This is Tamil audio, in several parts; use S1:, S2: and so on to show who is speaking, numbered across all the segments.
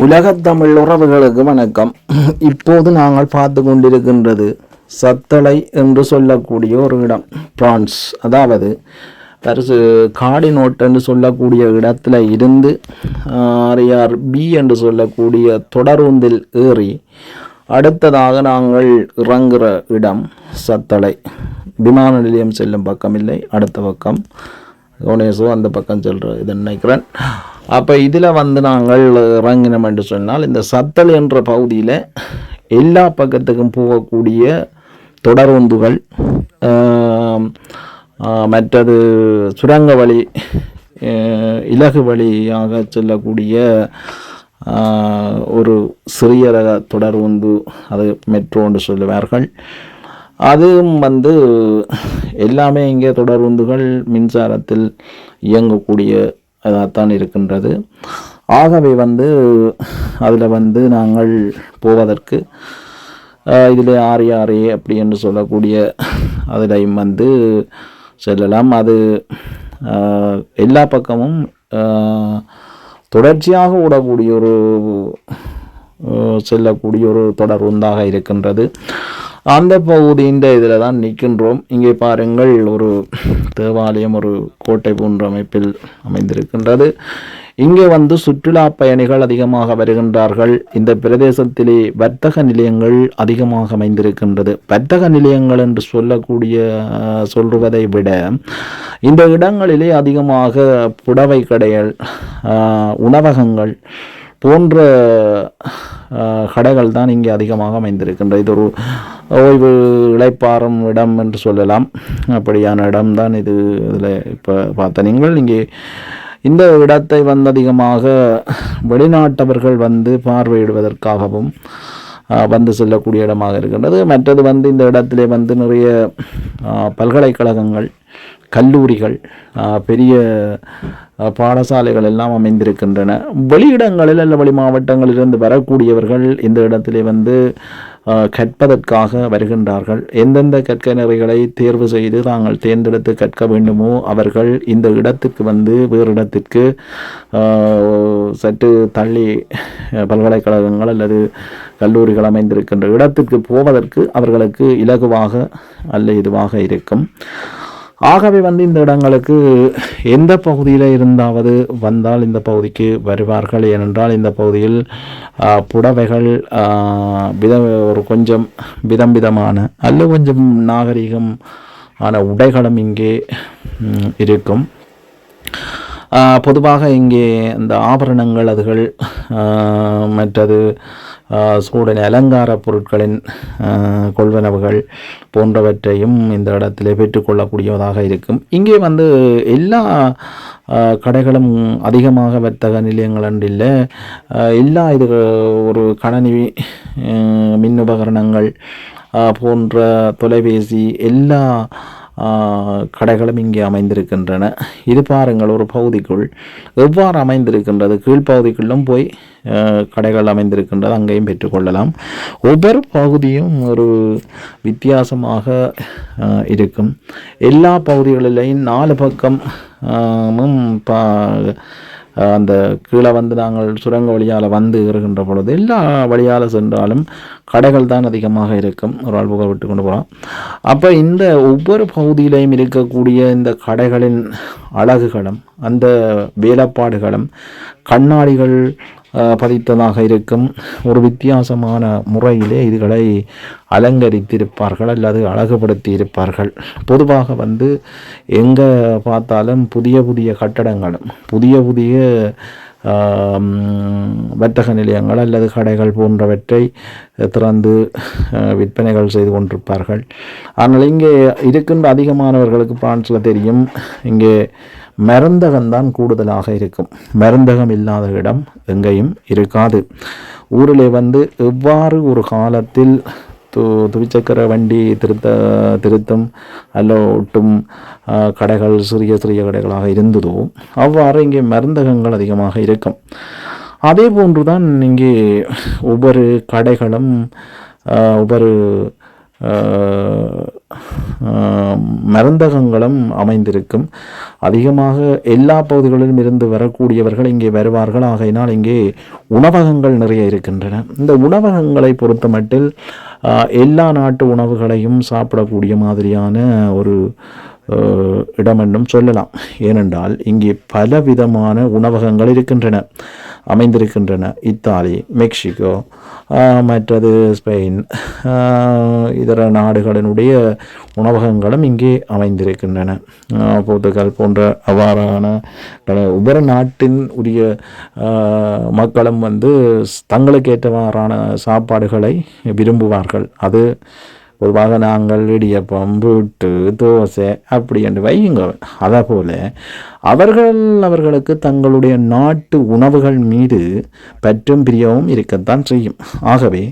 S1: உலகத்தமிழ் உறவுகளுக்கு வணக்கம். இப்போது நாங்கள் பார்த்து கொண்டிருக்கின்றது சத்தளை என்று சொல்லக்கூடிய ஒரு இடம் பிரான்ஸ். அதாவது பரிசு காடி நோட்டு என்று சொல்லக்கூடிய இடத்துல இருந்து ஆர்ஆர் பி என்று சொல்லக்கூடிய தொடருந்தில் ஏறி அடுத்ததாக நாங்கள் இறங்குகிற இடம் சத்தளை. விமான நிலையம் செல்லும் பக்கம் இல்லை அடுத்த பக்கம். கவுனேசோ அந்த பக்கம் செல்கிற இது நினைக்கிறேன். அப்போ இதில் வந்து நாங்கள் இறங்கினோம் என்று சொன்னால் இந்த சத்தல் என்ற பகுதியில் எல்லா பக்கத்துக்கும் போகக்கூடிய தொடர்வந்துகள் மற்றது சுரங்க வழி இலகு வழியாக செல்லக்கூடிய ஒரு சிறிய ரக தொடர்வந்து அது மெட்ரோ என்று சொல்லுவார்கள். அதுவும் வந்து எல்லாமே இங்கே தொடர்வந்துகள் மின்சாரத்தில் இயங்கக்கூடிய தான் இருக்கின்றது. ஆகவே வந்து அதில் வந்து நாங்கள் போவதற்கு இதில் ஆரி ஆரி அப்படி என்று சொல்லக்கூடிய அதிலையும் வந்து செல்லலாம். அது எல்லா பக்கமும் தொடர்ச்சியாக ஓடக்கூடிய ஒரு செல்லக்கூடிய ஒரு தொடர் உந்தாக இருக்கின்றது. அந்த பகுதியின் இதில் தான் நிற்கின்றோம் இங்கே பாருங்கள் ஒரு தேவாலயம் ஒரு கோட்டை போன்ற அமைப்பில் அமைந்திருக்கின்றது. இங்கே வந்து சுற்றுலா பயணிகள் அதிகமாக வருகின்றார்கள். இந்த பிரதேசத்திலே வர்த்தக நிலையங்கள் அதிகமாக அமைந்திருக்கின்றது. வர்த்தக நிலையங்கள் என்று சொல்லக்கூடிய சொல்வதை விட இந்த இடங்களிலே அதிகமாக புடவை கடைகள் உணவகங்கள் போன்ற கடைகள் தான் இங்கே அதிகமாக அமைந்திருக்கின்ற. இது ஒரு ஓய்வு இளைப்பாறும் இடம் என்று சொல்லலாம். அப்படியான இடம்தான் இது. இதில் இப்போ பார்த்த நீங்கள் இங்கே இந்த இடத்தை வந்து அதிகமாக வெளிநாட்டவர்கள் வந்து பார்வையிடுவதற்காகவும் வந்து செல்லக்கூடிய இடமாக இருக்கின்றது. மற்றது வந்து இந்த இடத்திலே வந்து நிறைய பல்கலைக்கழகங்கள் கல்லூரிகள் பெரிய பாடசாலைகள் எல்லாம் அமைந்திருக்கின்றன. வெளியிடங்களில் அல்ல வெளி மாவட்டங்களிலிருந்து வரக்கூடியவர்கள் இந்த இடத்திலே வந்து கற்பதற்காக வருகின்றார்கள். எந்தெந்த கற்க நெறிகளை தேர்வு செய்து தாங்கள் தேர்ந்தெடுத்து கற்க வேண்டுமோ அவர்கள் இந்த இடத்துக்கு வந்து வேறு இடத்திற்கு சற்று தள்ளி பல்கலைக்கழகங்கள் அல்லது கல்லூரிகள் அமைந்திருக்கின்ற இடத்திற்கு போவதற்கு அவர்களுக்கு இலகுவாக அல்ல இதுவாக இருக்கும். ஆகவே வந்து இந்த இடங்களுக்கு எந்த பகுதியில் இருந்தாவது வந்தால் இந்த பகுதிக்கு வருவார்கள். ஏனென்றால் இந்த பகுதியில் புடவைகள் வித ஒரு கொஞ்சம் விதம் விதமான அல்ல கொஞ்சம் நாகரிகம் ஆன உடைகளும் இங்கே இருக்கும். பொதுவாக இங்கே இந்த ஆபரணங்கள் அதுகள் மற்றது சூடன அலங்கார பொருட்களின் கொள்வனவுகள் போன்றவற்றையும் இந்த இடத்திலே பெற்றுக்கொள்ளக்கூடியதாக இருக்கும். இங்கே வந்து எல்லா கடைகளும் அதிகமாக வர்த்தக நிலையங்கள் என்று இல்லை எல்லா இது ஒரு கணனி மின் உபகரணங்கள் போன்ற தொலைபேசி எல்லா கடைகளும் இங்கே அமைந்திருக்கின்றன. இது பாருங்கள் ஒரு பகுதிக்குள். எவ்வாறு அமைந்திருக்கின்றது? கீழ்ப்பகுதிக்குள்ளும் போய் கடைகள் அமைந்திருக்கின்றது. அங்கேயும் பெற்றுக்கொள்ளலாம் ஒவ்வொரு பகுதியும் ஒரு வித்தியாசமாக இருக்கும். எல்லா பகுதிகளிலேயும் நாலு பக்கம் பா அந்த கீழே வந்து நாங்கள் சுரங்க வழியால் வந்து இருக்கின்ற பொழுது எல்லா வழியால் சென்றாலும் கடைகள் தான் அதிகமாக இருக்கும். ஒரு ஆள் புகை விட்டு கொண்டு போகலாம் அப்போ இந்த ஒவ்வொரு பகுதியிலையும் இருக்கக்கூடிய இந்த கடைகளின் அழகுகளும் அந்த வேலைப்பாடுகளும் கண்ணாடிகள் பதித்ததாக இருக்கும். ஒரு வித்தியாசமான முறையிலே இதுகளை அலங்கரித்திருப்பார்கள் அல்லது அழகுபடுத்தி இருப்பார்கள் பொதுவாக வந்து எங்கே பார்த்தாலும் புதிய புதிய கட்டடங்களும் புதிய புதிய வர்த்தக நிலையங்கள் அல்லது கடைகள் போன்றவற்றை திறந்து விற்பனைகள் செய்து கொண்டிருப்பார்கள். ஆனால் இங்கே இருக்கின்ற அதிகமானவர்களுக்கு பிரான்ஸில் தெரியும். இங்கே மருந்தகம்தான் கூடுதலாக இருக்கும். மருந்தகம் இல்லாத இடம் எங்கேயும் இருக்காது. ஊரிலே வந்து எவ்வாறு ஒரு காலத்தில் து துவிச்சக்கர வண்டி திருத்த திருத்தம் அல்ல ஒட்டும் கடைகள் சிறிய சிறிய கடைகளாக இருந்ததோ அவ்வாறு இங்கே மருந்தகங்கள் அதிகமாக இருக்கும். அதே போன்று தான் இங்கே ஒவ்வொரு கடைகளும் ஒவ்வொரு மருந்தகங்களும் அமைந்திருக்கும். அதிகமாக எல்லா பகுதிகளிலும் இருந்து வரக்கூடியவர்கள் இங்கே வருவார்கள். ஆகையினால் இங்கே உணவகங்கள் நிறைய இருக்கின்றன. இந்த உணவகங்களை பொறுத்தமட்டில் எல்லா நாட்டு உணவுகளையும் சாப்பிடக்கூடிய மாதிரியான ஒரு இடம் என்றும் சொல்லலாம். ஏனென்றால் இங்கே பலவிதமான உணவகங்கள் இருக்கின்றன. அமைந்திருக்கின்றன. இத்தாலி மெக்சிகோ மற்றது ஸ்பெயின் இதர நாடுகளினுடைய உணவகங்களும் இங்கே அமைந்திருக்கின்றன. போர்த்துகல் போன்ற அவ்வாறான உபர நாட்டின் உரிய மக்களும் வந்து தங்களுக்கு ஏற்றவாறான சாப்பாடுகளை விரும்புவார்கள். அது பொதுவாக நாங்கள் இடியப்பம் புட்டு தோசை அப்படி என்று வையுங்க அதை போல அவர்கள் அவர்களுக்கு தங்களுடைய நாட்டு உணவுகள் மீது பற்றும் பிரியவும் இருக்கத்தான் செய்யும். ஆகவே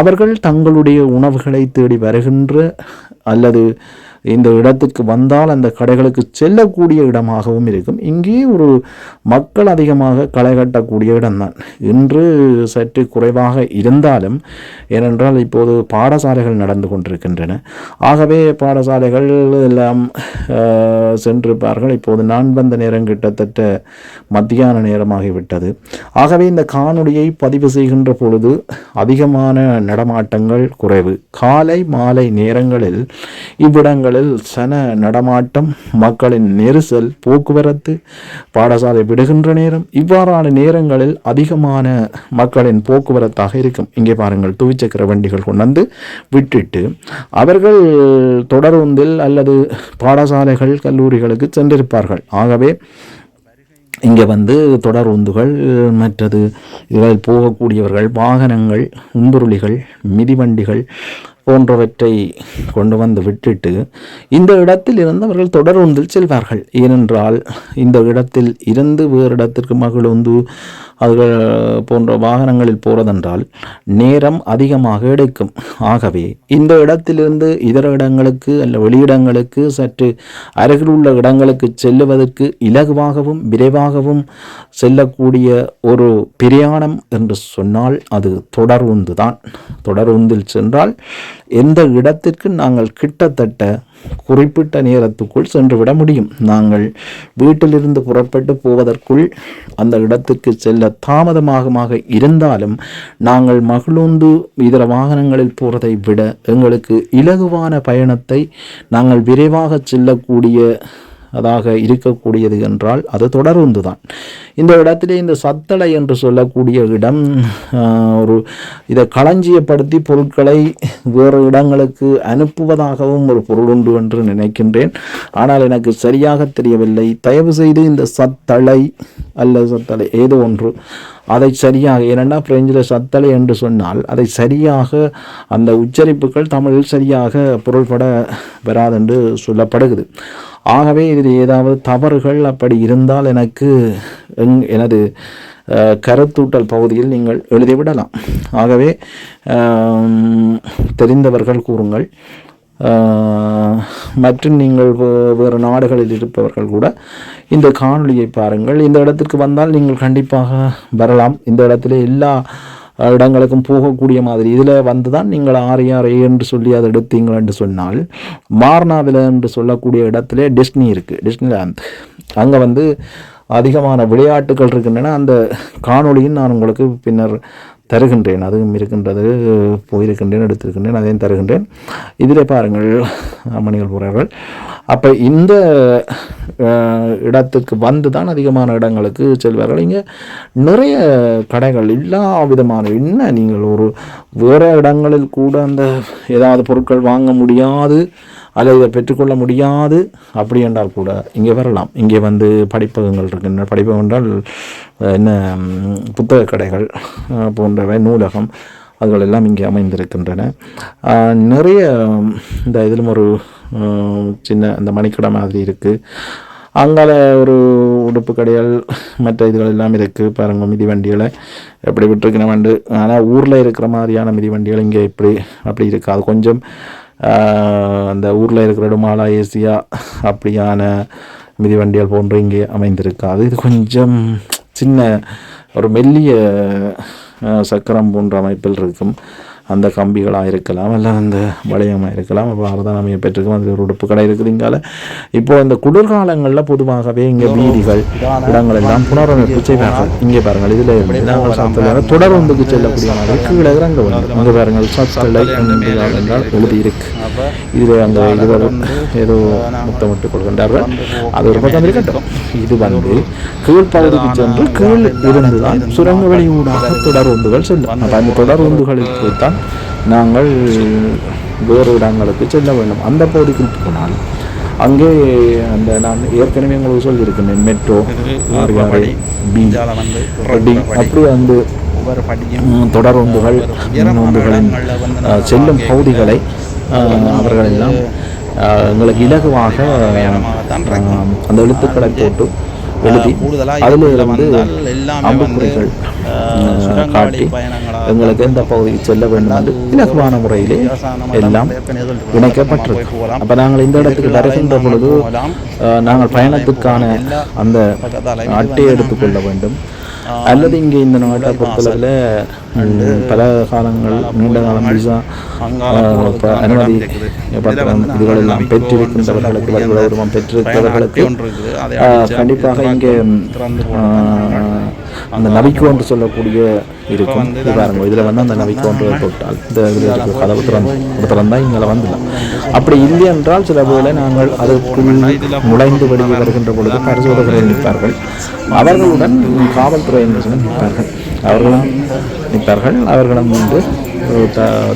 S1: அவர்கள் தங்களுடைய உணவுகளை தேடி வருகின்ற அல்லது இந்த இடத்துக்கு வந்தால் அந்த கடைகளுக்கு செல்லக்கூடிய இடமாகவும் இருக்கும். இங்கே ஒரு மக்கள் அதிகமாக களை கட்டக்கூடிய இடம்தான். இன்று சற்று குறைவாக இருந்தாலும் ஏனென்றால் இப்போது பாடசாலைகள் நடந்து கொண்டிருக்கின்றன. ஆகவே பாடசாலைகள் எல்லாம் சென்றிருப்பார்கள் இப்போது நான் வந்த நேரம் கிட்டத்தட்ட மத்தியான நேரமாகிவிட்டது. ஆகவே இந்த காணொளியை பதிவு செய்கின்ற பொழுது அதிகமான நடமாட்டங்கள் குறைவு. காலை மாலை நேரங்களில் இவ்விடங்களில் சன நடமாட்டம் மக்களின் நெரிசல் போக்குவரத்து பாடசாலை விடுகின்ற நேரம் இவ்வாறான நேரங்களில் அதிகமான மக்களின் போக்குவரத்தாக இருக்கும். இங்கே பாருங்கள் துவிச்சக்கர வண்டிகள் கொண்டு வந்து விட்டுட்டு அவர்கள் தொடர்ந்தில் அல்லது பாடசாலைகள் கல்லூரிகளுக்கு சென்றிருப்பார்கள். ஆகவே இங்கே வந்து தொடர் உந்துகள் மற்றது இதில் போகக்கூடியவர்கள் வாகனங்கள் உந்துருளிகள் மிதிவண்டிகள் போன்றவற்றை கொண்டு வந்து விட்டுட்டு இந்த இடத்தில் இருந்து அவர்கள் தொடர் உந்தில் செல்வார்கள். ஏனென்றால் இந்த இடத்தில் இருந்து வேறு இடத்திற்கு மகிழுந்து அது போன்ற வாகனங்களில் போவதென்றால் நேரம் அதிகமாக எடுக்கும். ஆகவே இந்த இடத்திலிருந்து இதர இடங்களுக்கு அல்ல வெளியிடங்களுக்கு சற்று அருகில் உள்ள இடங்களுக்கு செல்லுவதற்கு இலகுவாகவும் விரைவாகவும் செல்லக்கூடிய ஒரு பிரயாணம் என்று சொன்னால் அது தொடர்வுந்து தான் தொடர்வுந்தில் சென்றால் எந்த இடத்திற்கு நாங்கள் கிட்டத்தட்ட குறிப்பிட்ட நேரத்துக்குள் சென்றுவிட முடியும். நாங்கள் வீட்டிலிருந்து புறப்பட்டு போவதற்குள் அந்த இடத்துக்கு செல்ல தாமதமாகமாக இருந்தாலும் நாங்கள் மகிழுந்து இதர வாகனங்களில் போகிறதை விட எங்களுக்கு இலகுவான பயணத்தை நாங்கள் விரைவாக செல்லக்கூடிய அதாக இருக்கக்கூடியது என்றால் அது தொடர்ந்து தான் இந்த இடத்திலே இந்த சத்தளை என்று சொல்லக்கூடிய இடம் ஒரு இதை களஞ்சியப்படுத்தி பொருட்களை வேறு இடங்களுக்கு அனுப்புவதாகவும் ஒரு பொருள் உண்டு என்று நினைக்கின்றேன். ஆனால் எனக்கு சரியாக தெரியவில்லை. தயவு செய்து இந்த சத்தளை அல்லது சத்தளை ஏதோ ஒன்று. அதை சரியாக ஏனென்னா பிரெஞ்சில் சத்தளை என்று சொன்னால் அதை சரியாக அந்த உச்சரிப்புகள் தமிழில் சரியாக பொருள்பட வராதென்று சொல்லப்படுகிறது. ஆகவே இதில் ஏதாவது தவறுகள் அப்படி இருந்தால் எனக்கு எங் எனது கருத்தூட்டல் பகுதியில் நீங்கள் எழுதிவிடலாம். ஆகவே தெரிந்தவர்கள் கூறுங்கள். மற்றும் நீங்கள் வேறு நாடுகளில் இருப்பவர்கள் கூட இந்த காணொளியை பாருங்கள். இந்த இடத்திற்கு வந்தால் நீங்கள் கண்டிப்பாக வரலாம். இந்த இடத்துல எல்லா இடங்களுக்கும் போகக்கூடிய மாதிரி. இதில் வந்து தான் நீங்கள் ஆறு ஆறு என்று சொல்லி அதை எடுத்தீங்கள் என்று சொன்னால் மார்னாவில் என்று சொல்லக்கூடிய இடத்துல டிஸ்னி இருக்குது டிஸ்னிலேண்ட் அங்கே வந்து அதிகமான விளையாட்டுகள் இருக்கின்றன. அந்த காணொளியும் நான் உங்களுக்கு பின்னர் தருகின்றேன் அதுவும் இருக்கின்றது போயிருக்கின்றேன் எடுத்திருக்கின்றேன் அதையும் தருகின்றேன். இதில் பாருங்கள் மணிகள் போகிறார்கள் அப்போ இந்த இடத்துக்கு வந்து தான் அதிகமான இடங்களுக்கு செல்வார்கள். இங்கே நிறைய கடைகள் எல்லா விதமான என்ன நீங்கள் ஒரு வேறு இடங்களில் கூட அந்த ஏதாவது பொருட்கள் வாங்க முடியாது. அல்லது இதை பெற்றுக்கொள்ள முடியாது. அப்படி என்றால் கூட இங்கே வரலாம். இங்கே வந்து படிப்பகங்கள் இருக்கின்றன படிப்பகம் என்றால் என்ன புத்தகக் புத்தக கடைகள் போன்றவை நூலகம் அதுகள் எல்லாம் இங்கே அமைந்திருக்கின்றன. நிறைய இந்த இதிலும் ஒரு சின்ன இந்த மணிக்கடை மாதிரி இருக்குது அங்கால ஒரு உடுப்பு கடைகள் மற்ற இதுகள் எல்லாம் இருக்குது பாருங்க மிதிவண்டிகளை எப்படி விட்டுருக்கின வண்டு ஆனால் ஊரில் இருக்கிற மாதிரியான மிதிவண்டிகள் இங்கே இப்படி அப்படி இருக்காது. கொஞ்சம் அந்த ஊரில் இருக்கிற இடமாலா ஏசியா அப்படியான மிதிவண்டிகள் போன்று இங்கே அமைந்திருக்காது. இது கொஞ்சம் சின்ன ஒரு மெல்லிய சக்கரம் போன்ற அமைப்பில் இருக்கும். அந்த கம்பிகளாக இருக்கலாம் அல்ல அந்த வளையமாக இருக்கலாம். அவ்வாறு தான் அமைய பெற்றிருக்கும். அதில் ஒரு உடுப்பு கடை இருக்குது இங்கால. இப்போ இந்த குளிர்காலங்களில் பொதுவாகவே இங்கே வீதிகள் இடங்கள் எல்லாம் புனரமைப்பு செய்வார்கள். இங்கே பாருங்கள் இதில் நாங்கள் சாப்பிட்டு தொடர்ந்துக்கு செல்லக்கூடிய மாதிரி கீழே இறங்க வேண்டும். அங்கே பாருங்கள் சத்தலை என்றால் எழுதியிருக்கு. இதில் அந்த இதுவரை ஏதோ முத்தமிட்டுக் கொள்கின்றார்கள். அது ஒரு பக்கம் இருக்கட்டும். இது வந்து கீழ்ப்பகுதிக்கு சென்று கீழ் இருந்துதான் சுரங்க வழியூடாக தொடர்ந்துகள் செல்லும். அப்ப அந்த தொடர்ந்துகளுக்கு தான் நாங்கள் வேறு இடங்களுக்கு செல்ல வேண்டும். அந்த பகுதிக்கு போனால் அங்கே அந்த நான் ஏற்கனவே உங்களுக்கு சொல்லியிருக்கிறேன் மெட்ரோ
S2: வந்து
S1: அப்படி வந்து நோன்புகளின் அஹ், செல்லும் பகுதிகளை அவர்கள் எல்லாம் எங்களுக்கு இலகுவாக அந்த எழுத்துக்களை போட்டு எழுதி அதில்
S2: எல்லாமே
S1: அம்புக்குறிகள் காட்டி எங்களுக்கு எந்த பகுதிக்கு செல்ல வேண்டும் என்று இலகுவான முறையிலே எல்லாம் இணைக்கப்பட்டிருக்கு அப்போ நாங்கள் இந்த இடத்துக்கு வருகின்ற பொழுது நாங்கள் பயணத்துக்கான அந்த அட்டையை எடுத்துக்கொள்ள வேண்டும் அல்லது இங்கே இந்த நாட்டை பொறுத்தளவில் பல காலங்கள் நீண்ட காலம் விசா அனுமதி பத்திரம் இதுகள் எல்லாம் பெற்றிருக்கின்றவர்களுக்கு வருகிற பெற்றிருக்கிறவர்களுக்கு கண்டிப்பாக இங்கே அந்த நபிக்கு என்று சொல்லக்கூடிய இருக்கும். இது பாருங்க இதில் வந்து அந்த நபிக்கு ஒன்று தொட்டால். இந்த இதில் இருக்க கதவு திறந்து ஒரு திறந்தால் இங்கே வந்துடலாம். அப்படி இல்லை என்றால் சில வேளை நாங்கள் அதற்குள் நுழைந்து வெளியே வருகின்ற பொழுது பரிசோதகர்கள் நிற்பார்கள். அவர்களுடன் காவல்துறையினர்களும் நிற்பார்கள். அவர்களும் நிற்பார்கள். அவர்களும் வந்து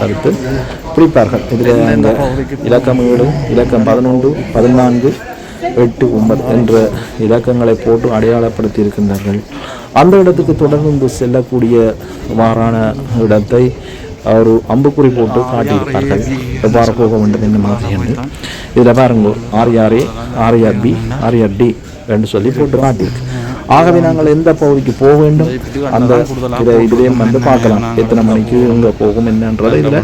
S1: தடுத்து பிடிப்பார்கள். இதில் இந்த இலக்கம் ஏழு இலக்கம் பதினொன்று பதினான்கு எட்டு ஒன்பது என்ற இலக்கங்களை போட்டு அடையாளப்படுத்தி இருக்கின்றார்கள் அந்த இடத்துக்கு தொடர்ந்து செல்லக்கூடிய வாரான இடத்தை ஒரு அம்புக்குறி போட்டு காட்டியிருப்பார்கள். எவ்வாறு போக வேண்டும் என்ன மாதிரி என்று இதில் பாருங்க RRA RR B RR D என்று சொல்லி போட்டு காட்டியிருக்கு. ஆகவே நாங்கள் எந்த பகுதிக்கு போக வேண்டும்? அந்த இதை இதுலேயும் வந்து பார்க்கலாம். எத்தனை மணிக்கு இங்கே போகும் என்னன்றது இதில்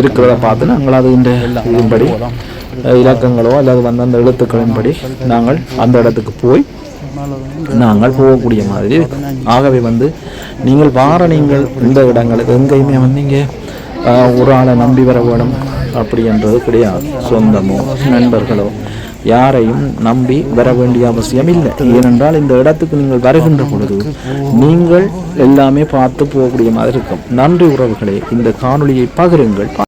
S1: இருக்கிறத பார்த்து நாங்கள் அது இந்த இதன்படி இலக்கங்களோ அல்லது வந்து அந்த எழுத்துக்களின்படி நாங்கள் அந்த இடத்துக்கு போய் நாங்கள் போகக்கூடிய மாதிரி. இருக்கும். ஆகவே வந்து நீங்கள் வார நீங்கள் இந்த இடங்களுக்கு எங்கேயுமே வந்து இங்கே ஒரு ஆளை நம்பி வர வேணும் அப்படி என்றது கிடையாது. சொந்தமோ நண்பர்களோ யாரையும் நம்பி வர வேண்டிய அவசியம் இல்லை. ஏனென்றால் இந்த இடத்துக்கு நீங்கள் வருகின்ற பொழுது நீங்கள் எல்லாமே பார்த்து போகக்கூடிய மாதிரி இருக்கும். நன்றி உறவுகளே இந்த காணொலியை பகிருங்கள்.